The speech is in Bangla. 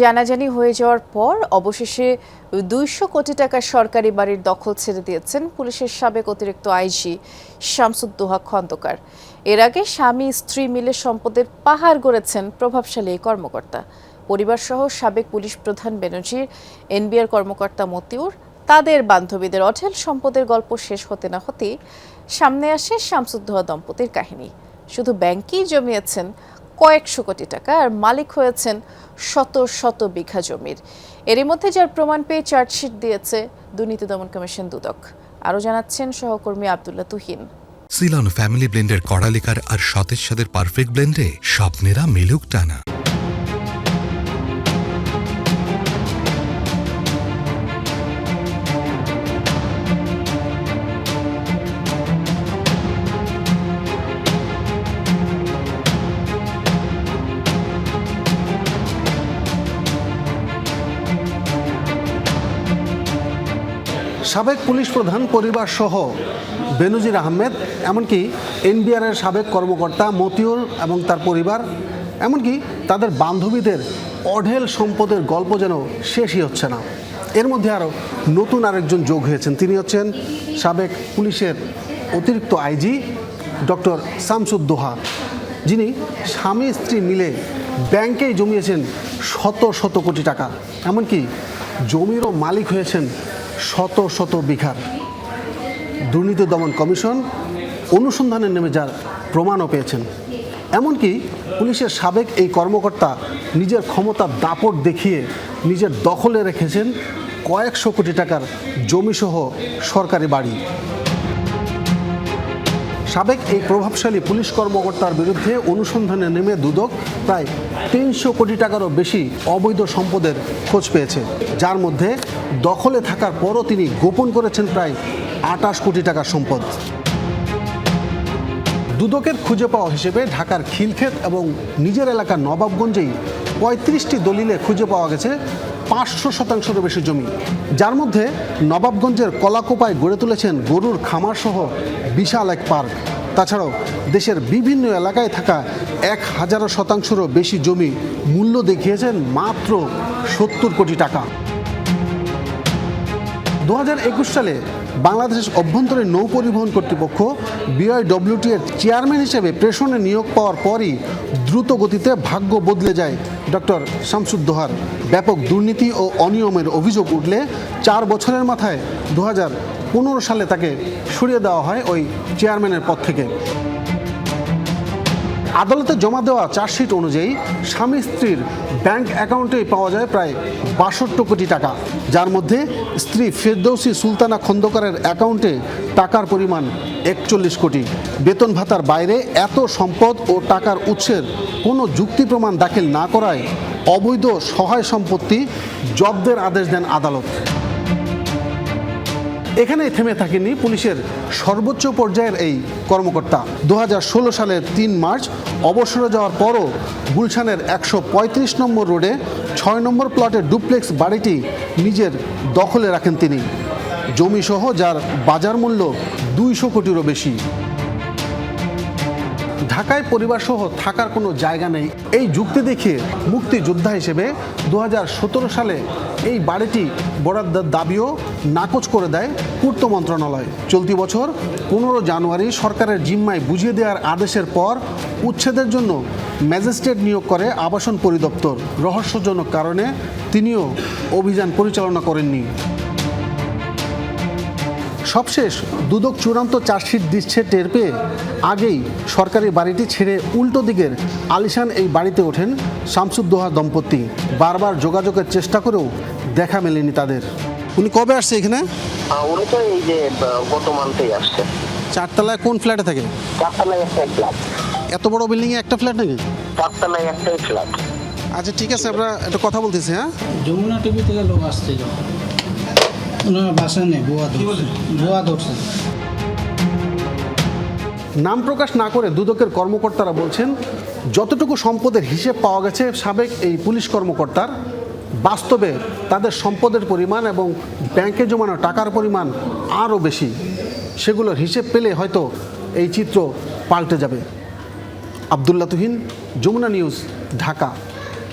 জানাজানি হয়ে যাওয়ার পর অবশেষে দুইশো কোটি টাকা সরকারি বাড়ির দখল ছেড়ে দিয়েছেন পুলিশের সাবেক অতিরিক্ত আইজি শামসুদ্দোহা খন্দকার। এর আগে স্বামী স্ত্রী মিলে সম্পদের পাহাড় গড়েছেন প্রভাবশালী এই কর্মকর্তা। পরিবারসহ সাবেক পুলিশ প্রধান বেনজির, এনবিআর কর্মকর্তা মতিউর, তাদের বান্ধবীদের অঢেল সম্পদের গল্প শেষ হতে না হতেই সামনে আসে শামসুদ্দোহা দম্পতির কাহিনী। শুধু ব্যাংকেই জমিয়েছেন কয়েকশো কোটি টাকা, আর মালিক হয়েছেন শত শত বিঘা জমির। এরই মধ্যে যার প্রমাণ পেয়ে চার্জশিট দিয়েছে দুর্নীতি দমন কমিশন দুদক। আরও জানাচ্ছেন সহকর্মী আবদুল্লা তুহিন। সিলন ফ্যামিলি ব্লেন্ডের কড়ালিকার আর সতেজ সাদের পারফেক্ট ব্লেন্ডে স্বপ্নেরা মিলুক টানা। সাবেক পুলিশ প্রধান পরিবার সহ বেনজির আহমেদ, এমনকি এনবিআরের সাবেক কর্মকর্তা মতিউর এবং তার পরিবার, এমনকি তাদের বান্ধবীদের অঢেল সম্পদের গল্প যেন শেষই হচ্ছে না। এর মধ্যে আরও নতুন আরেকজন যোগ হয়েছেন। তিনি হচ্ছেন সাবেক পুলিশের অতিরিক্ত আইজি ডক্টর শামসুদ্দোহা যিনি স্বামী স্ত্রী মিলে ব্যাংকেই জমিয়েছেন শত শত কোটি টাকা। এমনকি জমিরও মালিক হয়েছেন শত শত বিঘার দুর্নীতি দমন কমিশন অনুসন্ধানে নেমে যার প্রমাণও পেয়েছেন। এমনকি পুলিশের সাবেক এই কর্মকর্তা নিজের ক্ষমতা দাপট দেখিয়ে নিজের দখলে রেখেছেন কয়েকশো কোটি টাকার জমিসহ সরকারি বাড়ি। সাবেক এই প্রভাবশালী পুলিশ কর্মকর্তার বিরুদ্ধে অনুসন্ধানে নেমে দুদক প্রায় তিনশো কোটি টাকারও বেশি অবৈধ সম্পদের খোঁজ পেয়েছে। যার মধ্যে দখলে থাকার পরও তিনি গোপন করেছেন প্রায় আটাশ কোটি টাকার সম্পদ। দুদকের খুঁজে পাওয়া হিসেবে ঢাকার খিলক্ষেত এবং নিজের এলাকার নবাবগঞ্জেই পঁয়ত্রিশটি দলিলে খুঁজে পাওয়া গেছে পাঁচশো শতাংশেরও বেশি জমি। যার মধ্যে নবাবগঞ্জের কলাকোপায় গড়ে তুলেছেন গরুর খামার সহ বিশাল এক পার্ক। তাছাড়াও দেশের বিভিন্ন এলাকায় থাকা এক হাজারো শতাংশেরও বেশি জমি মূল্য দেখিয়েছেন মাত্র সত্তর কোটি টাকা। দু একুশ সালে বাংলাদেশ অভ্যন্তরীণ নৌ পরিবহন কর্তৃপক্ষ বিআইডব্লিউটি এর চেয়ারম্যান হিসেবে প্রেষণে নিয়োগ পাওয়ার পরই দ্রুত গতিতে ভাগ্য বদলে যায় ডক্টর শামসুদ্দোহার ব্যাপক দুর্নীতি ও অনিয়মের অভিযোগ উঠলে চার বছরের মাথায় দু সালে তাকে সরিয়ে দেওয়া হয় ওই চেয়ারম্যানের পদ থেকে। আদালতে জমা দেওয়া চার্জশিট অনুযায়ী স্বামী স্ত্রীর ব্যাংক অ্যাকাউন্টে পাওয়া যায় প্রায় বাষট্টি কোটি টাকা, যার মধ্যে স্ত্রী ফেরদৌসি সুলতানা খন্দকারের অ্যাকাউন্টে টাকার পরিমাণ একচল্লিশ কোটি। বেতন ভাতার বাইরে এত সম্পদ ও টাকার উৎসের কোনো যুক্তি প্রমাণ দাখিল না করায় অবৈধ সহায় সম্পত্তি জব্দের আদেশ দেন আদালত। এখানেই থেমে থাকেনি পুলিশের সর্বোচ্চ পর্যায়ের এই কর্মকর্তা। দু হাজার ষোলো সালের তিন মার্চ, অবসরে যাওয়ার পরও গুলশানের একশো পঁয়ত্রিশ নম্বর রোডে ছয় নম্বর প্লটের ডুপ্লেক্স বাড়িটি নিজের দখলে রাখেন তিনি। জমিসহ যার বাজার মূল্য দুইশো কোটিরও বেশি। ঢাকায় পরিবারসহ থাকার কোনো জায়গা নেই। এই যুক্তি দেখিয়ে মুক্তিযোদ্ধা হিসেবে দু হাজার সতেরো সালে এই বাড়িটি বরাদ্দের দাবিও নাকচ করে দেয় পূর্ত মন্ত্রণালয়। চলতি বছর পনেরো জানুয়ারি সরকারের জিম্মায় বুঝিয়ে দেওয়ার আদেশের পর উচ্ছেদের জন্য ম্যাজিস্ট্রেট নিয়োগ করে আবাসন পরিদপ্তর। রহস্যজনক কারণে তিনিও অভিযান পরিচালনা করেননি। সবশেষ দুদক চূড়ান্ত চার্জশিট দিচ্ছে টের পেয়ে আগেই সরকারি বাড়িটি ছেড়ে উল্টো দিকের আলিশান এই বাড়িতে ওঠেন শামসুদ্দোহা দম্পতি। বারবার যোগাযোগের চেষ্টা করেও দেখা মেলেনি তাদের। উনি কবে আসছে এখানে? উনি তো এই যে গত মান্থেই আসছে। চারতলায় কোন ফ্ল্যাটে থাকে? চারতলায় একটাই ফ্ল্যাট এত বড় বিল্ডিংয়ে একটা ফ্ল্যাট নাকি? চারতলায় একটাই ফ্ল্যাট আচ্ছা ঠিক আছে আমরা একটা কথা বলতেছি হ্যাঁ? যমুনা টিভি থেকে লোক আসছে যখন বাসা নেই গোয়া গোয়া ধরছে। নাম প্রকাশ না করে দুদকের কর্মকর্তারা বলছেন যতটুকু সম্পদের হিসেব পাওয়া গেছে সাবেক এই পুলিশ কর্মকর্তার বাস্তবে তাদের সম্পদের পরিমাণ এবং ব্যাংকে জমানো টাকার পরিমাণ আরও বেশি। সেগুলোর হিসেব পেলে হয়তো এই চিত্র পাল্টে যাবে। আবদুল্লা তুহিন যমুনা নিউজ ঢাকা।